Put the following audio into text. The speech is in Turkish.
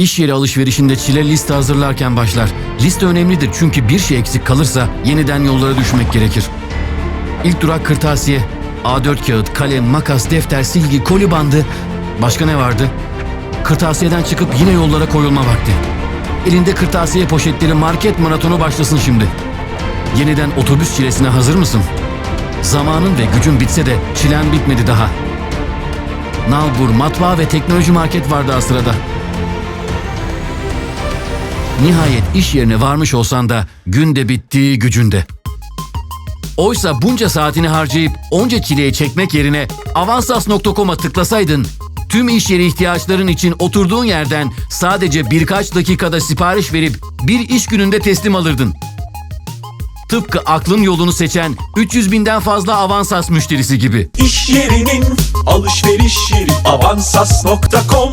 İş yeri alışverişinde çile liste hazırlarken başlar. Liste önemlidir çünkü bir şey eksik kalırsa yeniden yollara düşmek gerekir. İlk durak kırtasiye. A4 kağıt, kalem, makas, defter, silgi, koli bandı. Başka ne vardı? Kırtasiyeden çıkıp yine yollara koyulma vakti. Elinde kırtasiye poşetleri market maratonu başlasın şimdi. Yeniden otobüs çilesine hazır mısın? Zamanın ve gücün bitse de çilen bitmedi daha. Nalbur, matbaa ve teknoloji market var daha sırada. Nihayet iş yerine varmış olsan da gün de bitti gücünde. Oysa bunca saatini harcayıp onca çileyi çekmek yerine avansas.com'a tıklasaydın tüm iş yeri ihtiyaçların için oturduğun yerden sadece birkaç dakikada sipariş verip bir iş gününde teslim alırdın. Tıpkı aklın yolunu seçen 300 binden fazla Avansas müşterisi gibi. İş yerinin alışveriş yeri avansas.com